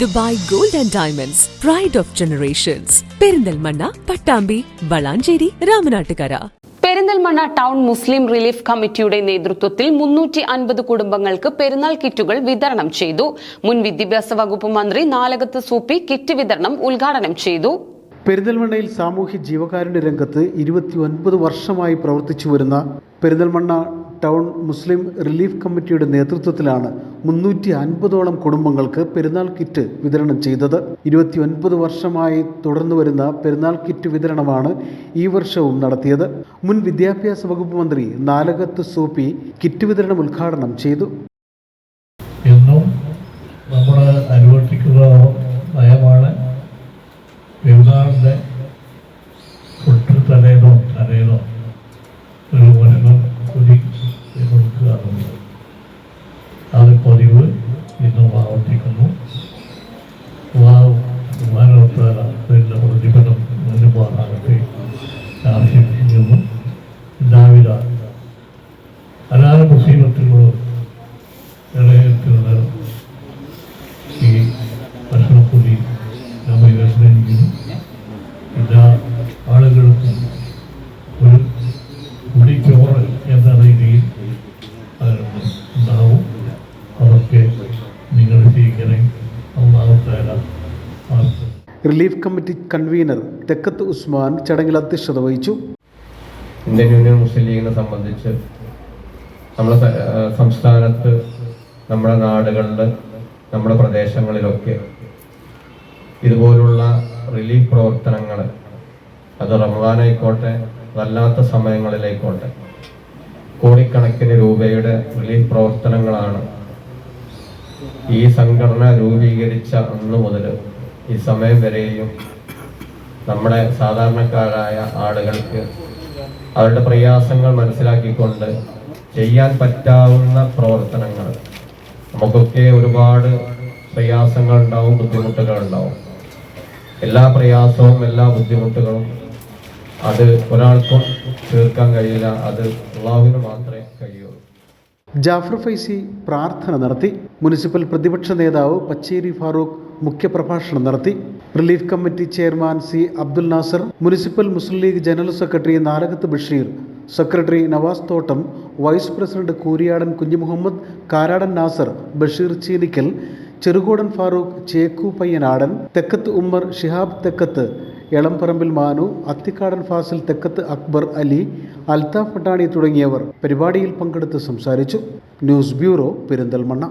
Dubai gold and diamonds pride of generations Perinthalmanna Pattambi Valanchery Ramanattukara. Perinthalmanna town Muslim relief കമ്മിറ്റിയുടെ നേതൃത്വത്തിൽ മുന്നൂറ്റി അൻപത് കുടുംബങ്ങൾക്ക് പെരുന്നാൾ കിറ്റുകൾ വിതരണം ചെയ്തു. മുൻ വിദ്യാഭ്യാസ വകുപ്പ് മന്ത്രി നാലകത്ത് സൂപ്പി കിറ്റ് വിതരണം ഉദ്ഘാടനം ചെയ്തു. പെരിന്തൽമണ്ണയിൽ സാമൂഹ്യ ജീവകാരുണ്യ രംഗത്ത് ഇരുപത്തി ഒൻപത് വർഷമായി പ്രവർത്തിച്ചു വരുന്ന പെരിന്തൽമണ്ണ ടൗൺ മുസ്ലിം റിലീഫ് കമ്മിറ്റിയുടെ നേതൃത്വത്തിലാണ് മുന്നൂറ്റി അൻപതോളം കുടുംബങ്ങൾക്ക് പെരുന്നാൾ കിറ്റ് വിതരണം ചെയ്തത്. ഇരുപത്തി ഒൻപത് വർഷമായി തുടർന്നു വരുന്ന പെരുന്നാൾ കിറ്റ് വിതരണമാണ് ഈ വർഷവും നടത്തിയത്. മുൻ വിദ്യാഭ്യാസ വകുപ്പ് മന്ത്രി നാലകത്ത് സൂപ്പി കിറ്റ് വിതരണം ഉദ്ഘാടനം ചെയ്തു. എന്നും tricomonas. Relief committee convener Thekkath Usman ചടങ്ങിൽ അധ്യക്ഷത വഹിച്ചു. ഇന്ത്യൻ യൂണിയൻ മുസ്ലിം ലീഗിനെ സംബന്ധിച്ച് നമ്മുടെ സംസ്ഥാനത്ത് നമ്മുടെ നാടുകളിൽ നമ്മുടെ പ്രദേശങ്ങളിലൊക്കെ ഇതുപോലുള്ള റിലീഫ് പ്രവർത്തനങ്ങൾ അത് റമദാനായിക്കോട്ടെ അതല്ലാത്ത സമയങ്ങളിലായിക്കോട്ടെ കോടിക്കണക്കിന് രൂപയുടെ റിലീഫ് പ്രവർത്തനങ്ങളാണ് ഈ സംഘടന രൂപീകരിച്ച അന്ന് മുതൽ ഈ സമയം വരെയും നമ്മുടെ സാധാരണക്കാരായ ആളുകൾക്ക് അവരുടെ പ്രയാസങ്ങൾ മനസ്സിലാക്കിക്കൊണ്ട് ചെയ്യാൻ പറ്റാവുന്ന പ്രവർത്തനങ്ങൾ. നമുക്കൊക്കെ ഒരുപാട് പ്രയാസങ്ങൾ ഉണ്ടാവും ബുദ്ധിമുട്ടുകൾ ഉണ്ടാവും. എല്ലാ പ്രയാസവും എല്ലാ ബുദ്ധിമുട്ടുകളും അത് ഒരാൾക്കും തീർക്കാൻ കഴിയില്ല. അത് മാത്രമേ കഴിയുള്ളൂ ജാഫർ ഫൈസി പ്രാർത്ഥന നടത്തി. മുനിസിപ്പൽ പ്രതിപക്ഷ നേതാവ് പച്ചേരി ഫാറൂഖ് മുഖ്യപ്രഭാഷണം നടത്തി. Relief committee chairman C Abdul Nasser municipal Muslim league general secretary Narakath Basheer secretary Navas Thottam vice president Kooriyadan Kunhumuhammed Karadan Nasser Basheer Cheenikkal Cherukodan Farooq Cheku Payyanadan Thekkath Ummer Shihab Thekkath Elamparambil Manu Athikkadan Fasil Thekkath Akbar Ali Althaf Pattani തുടങ്ങിയവർ പരിപാടിയിൽ പങ്കെടുത്ത് സംസാരിച്ചു. News bureau Perinthalmanna.